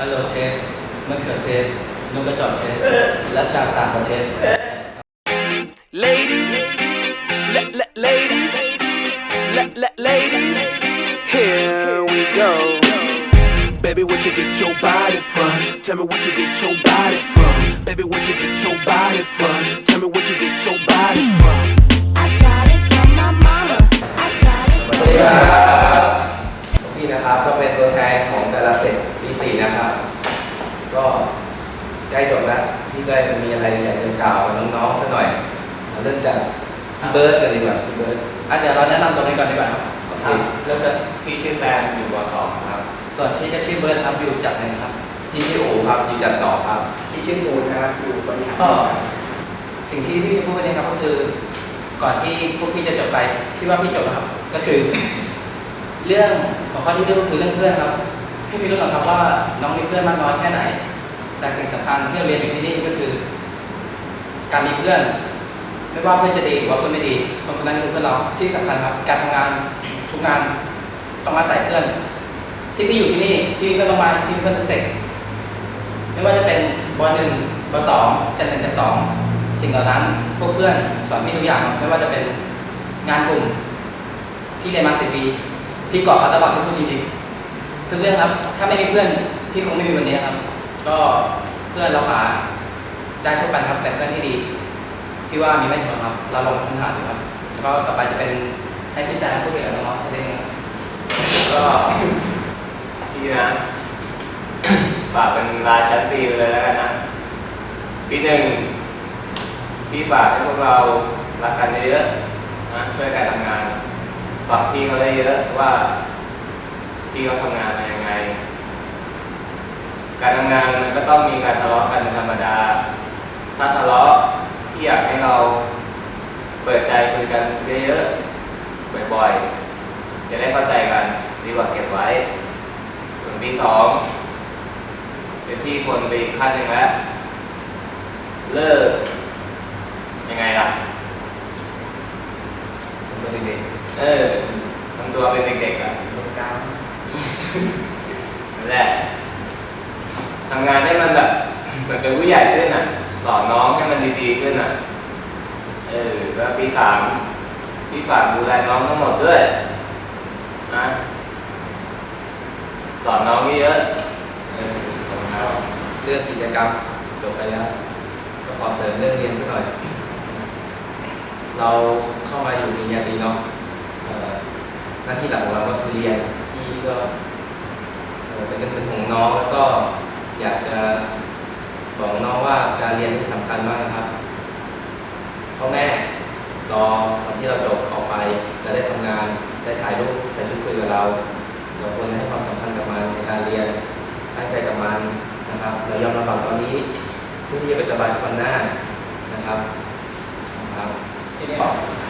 ฮัลโหลเชสมะเขือเทศนกกระจอกเทสและชาต่างประเทศ Ladies, la- la- ladies, la- la- ladies, here we go. Baby, what you get your body from? Tell me what you get your body from. Baby, what you get your body from? Tell me what you get your body from. เบิร์ดกันดีกว่าพี่เบิร์ดอะเดี๋ยวเราแนะนำตัวนี้ก่อนดีกว่าครับโอเคอะเริ่มจากพี่ชื่อแซมอยู่วสองครับ ส่วนที่จะชื่อเบิร์ดครับอยู่จากไหนครับพี่ชื่ออูครับอยู่จัดสองครับที่ชื่อมูลนะครับอยู่บริหารก็สิ่งที่พี่จะพูดวันนี้ครับก็คือ ก่อนที่พวกพี่จะจบไปพี่ว่าพี่จบแล้วครับ ก็คือ เรื่องหัวข้อที่พี่พูดคือเรื่องเพื่อนครับพี่พี่รู้หรอครับว่าน้องมีเพื่อนมากน้อยแค่ไหน แต่สิ่งสำคัญที่เราเรียนอยู่ที่นี่ก็คือ การมีเพื่อน ไม่ว่าเพื่อนจะดีหรือว่าเพื่อนไม่ดีคนคนนั้นคือเพื่อนเราที่สำคัญครับ การทำงานทุกงานต้องอาศัยเพื่อน ที่พี่อยู่ที่นี่พี่มีเพื่อนมากมายพี่มีเพื่อนทุกเซกไม่ว่าจะเป็นบอหนึ่งบอสองจันหนึ่งจันสองสิ่งเหล่านั้นพวกเพื่อนสอนพี่ทุกอย่างไม่ว่าจะเป็นงานกลุ่มพี่เรียนมาสิบปีพี่เกาะเขาตลอดพี่พูดจริงๆทุกเรื่องครับถ้าไม่มีเพื่อนพี่คงไม่มีวันนี้ครับ ก็เพื่อนเราหาได้ทุกกันครับแต่เพื่อนที่ดี พี่ว่ามีไม่ถึงครับ เราลงพื้นฐานดูครับก็ต่อไปจะเป็นให้พี่แซมพูดเกี่ยวกับน้องๆจะได้ไหมครับก็พี่นะฝากเป็นราชันปีไปเลยแล้วกันนะปีหนึ่งพี่ฝากให้พวกเรารักกันเยอะๆนะช่วยกันทำงานฝากพี่เขาได้เยอะว่าพี่เขาทำงานมายังไง การทำงานมันก็ต้องมีการทะเลาะกันเป็นธรรมดา ถ้าทะเลาะ พี่อยากให้เราเปิดใจคุยกันเยอะๆบ่อยๆ จะได้เข้าใจกันดีกว่าเก็บไว้ส่วนปีสองเป็นที่คนไปอีกขั้นหนึ่งแล้วเลิกยังไงล่ะผมเป็นเด็กเออทำตัวเป็นเด็กๆอะตรงกลางนั่นแหละทำงานให้มันแบบเหมือนเป็นผู้ใหญ่ขึ้นอะ สอนน้องให้มันดีๆขึ้นอะ เออแล้วปีสามพี่ฝากดูแลน้องทั้งหมดด้วยนะสอนน้องเยอะเออสอนเขาเรื่องกิจกรรมจบไปแล้ว ก็ขอเสริมเรื่องเรียนสักหน่อย เราเข้ามาอยู่ปริญญาตีเนาะเอ่อหน้าที่หลักของเราก็คือเรียนพี่ก็เอ่อเป็นเป็นของน้องแล้วก็อยากจะ บอกน้องว่าการเรียนที่สำคัญมากนะครับพ่อแม่รอวันที่เราจบออกไปจะได้ทำงานได้ถ่ายรูปใส่ชุดคุยกับเราเราควรให้ความสำคัญกับมันในการเรียนตั้งใจกับมันนะครับ เรายอมลำบากตอนนี้เพื่อที่จะไปสบายในวันหน้านะครับครับทีนี้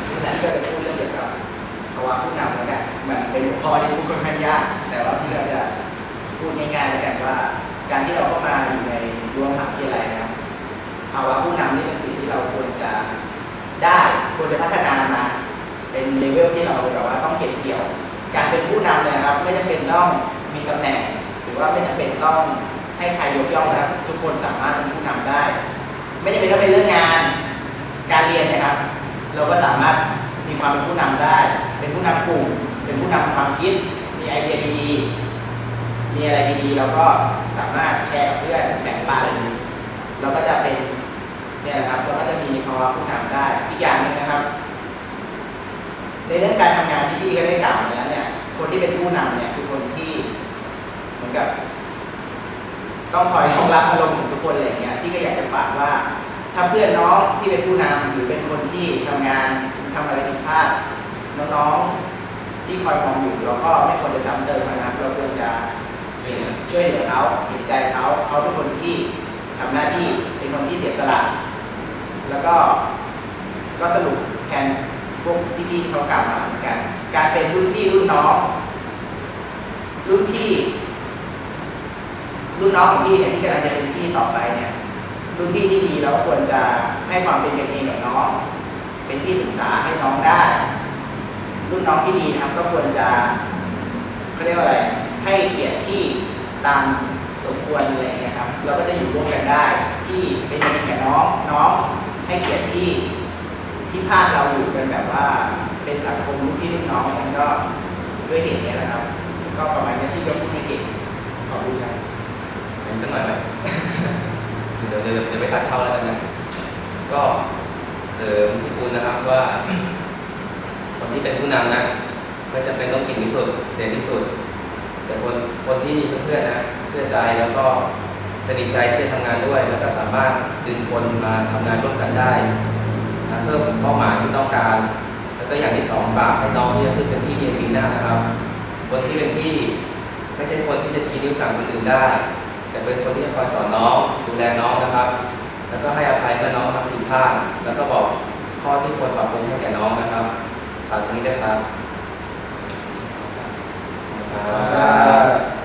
นี่แหละก็จะพูดเรื่องเกี่ยวกับภาวะผู้นำแล้วกันมันเป็นหัวข้อที่พูดค่อนข้างยาก แต่ว่าพี่ก็จะพูดง่ายๆแล้วกันว่า การที่เราเข้ามาอยู่ใน รั้วมหาวิทยาลัยนะครับภาวะผู้นำนี่เป็นสิ่งที่เราควรจะได้ควรจะพัฒนามา เป็นเลเวลที่เราแบบว่าต้องเก็บเกี่ยว การเป็นผู้นำเนี่ยครับไม่จำเป็นต้องมีตำแหน่ง หรือว่าไม่จำเป็นต้องให้ใครยกย่องนะครับทุกคนสามารถเป็นผู้นำได้ ไม่จำเป็นต้องเป็นเรื่องงาน การเรียนนะครับ เราก็สามารถมีความเป็นผู้นำได้ เป็นผู้นำกลุ่ม เป็นผู้นำความคิด มีไอเดียดีๆ มีอะไรดีๆเราก็สามารถแชร์กับเพื่อนแบ่งปันเราก็จะเป็นเนี่ยนะครับเราก็จะมีภาวะผู้นำได้อีกอย่างหนึ่งนะครับ ในเรื่องการทำงานที่พี่ก็ได้กล่าวมาแล้วเนี่ย คนที่เป็นผู้นำเนี่ยคือคนที่เหมือนกับ ต้องคอยรองรับอารมณ์ของทุกคนอะไรเงี้ยพี่ก็อยากจะฝากว่า ถ้าเพื่อนน้องที่เป็นผู้นำหรือเป็นคนที่ทำงานทำอะไรผิดพลาดน้องๆที่คอยมองอยู่เราก็ไม่ควรจะซ้ำเติมนะครับเราควรจะ ช่วยเหลือเขาเห็นใจเขาเขาเป็นคนที่ทำหน้าที่เป็นคนที่เสียสละแล้วก็ก็สรุปแทนพวกพี่ๆที่เขากล่าวมาเหมือนกัน การเป็นรุ่นพี่รุ่นน้องรุ่นพี่รุ่นน้องของพี่เนี่ยที่กำลังจะเป็นพี่ต่อไปเนี่ยรุ่นพี่ที่ดีเราควรจะให้ความเป็นกันเองกับน้อง เป็นที่ปรึกษาให้น้องได้ รุ่นน้องที่ดีนะครับก็ควรจะเขาเรียกว่าอะไร ให้เกียรติที่ตามสมควรอะไรเงี้ยครับ เราก็จะอยู่ร่วมกันได้ที่เป็นมิตรกับน้องน้องให้เกียรติที่ที่ภาคเราอยู่กันแบบว่าเป็นสังคมรุ่นพี่รุ่นน้องกันก็ด้วยเหตุนี้นะครับ ก็ประมาณนี้ที่เราพูดไม่เก่งขอบคุณครับเห็นสักหน่อยไหมเดี๋ยวเดี๋ยวเดี๋ยวไปตัดเข้าแล้วกันนะก็เสริมพี่ปูนนะครับว่าคนที่เป็นผู้นำนะไม่จำเป็นต้องเก่งที่สุดเด่นที่สุด แต่คนคนที่เพื่อนๆนะเชื่อใจแล้วก็สนิทใจที่จะทำงานด้วย แล้วก็สามารถดึงคนมาทำงานร่วมกันได้นะเพื่อเป้าหมายที่ต้องการ แล้วก็อย่างที่สองฝากให้น้องที่จะขึ้นเป็นพี่ในปีหน้านะครับ คนที่เป็นพี่ไม่ใช่คนที่จะชี้นิ้วสั่งคนอื่นได้ แต่เป็นคนที่จะคอยสอนน้องดูแลน้องนะครับ แล้วก็ให้อภัยเมื่อน้องทำผิดพลาดแล้วก็บอกข้อที่ควรปรับปรุงให้แก่น้องนะครับฝากตรงนี้ด้วยครับ ครับ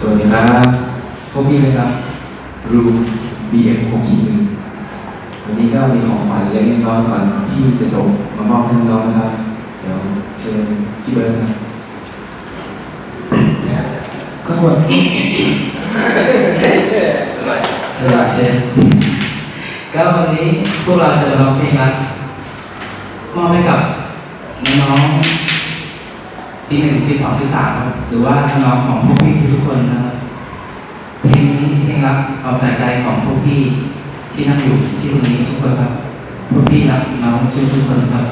สวัสดีครับพวกพี่นะครับรูม BM 6ขีดหนึ่งวันนี้ก็มีของขวัญเล็กน้อยก่อนพี่จะจบมามอบให้น้องนะครับ เดี๋ยวเชิญพี่เบิร์ดนะครับก็หมดเวลาเชนก็วันนี้พวกเราจะร้องเพลงรักมอบให้กับน้อง ที่หนึ่งที่สองที่สามครับหรือว่าน้องของพวกพี่ทุกคนนะครับเพลงนี้เพลงรักเอาแต่ใจของพวกพี่ที่นั่งอยู่ที่ตรงนี้ทุกคนครับพวกพี่รักน้องทุกๆคนครับ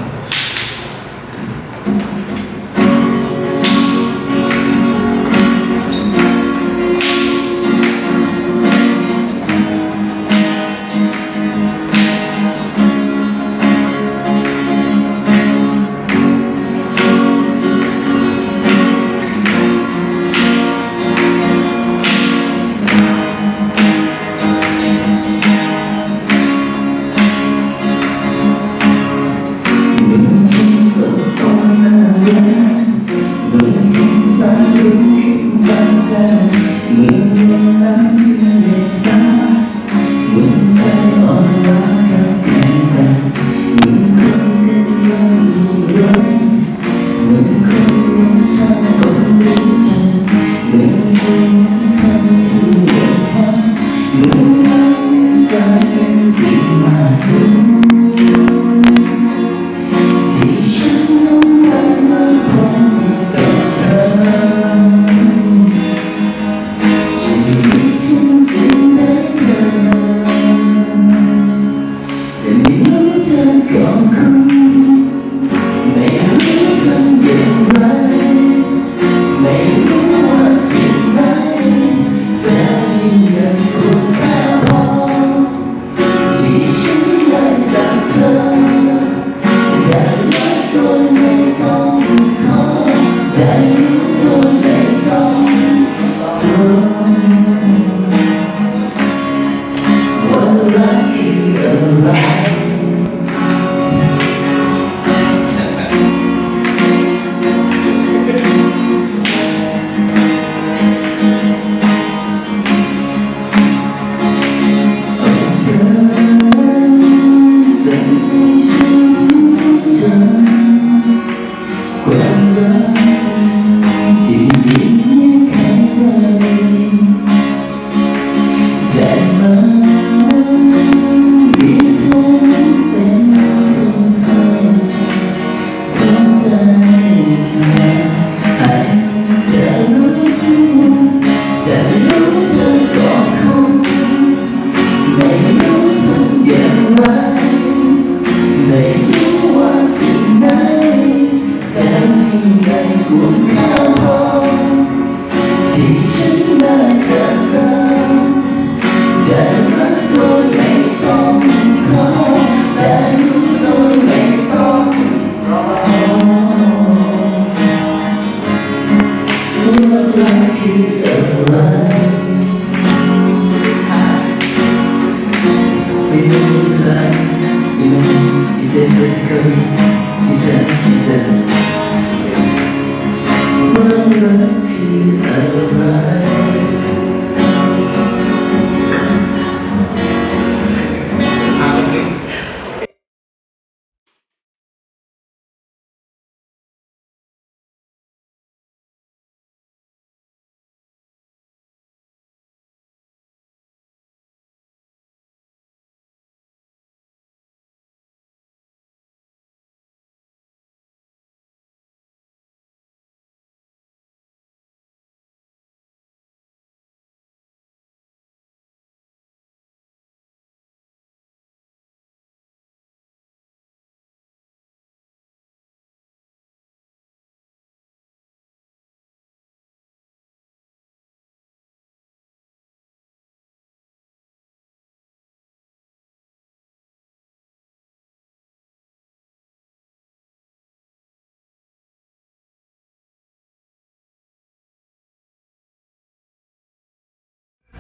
children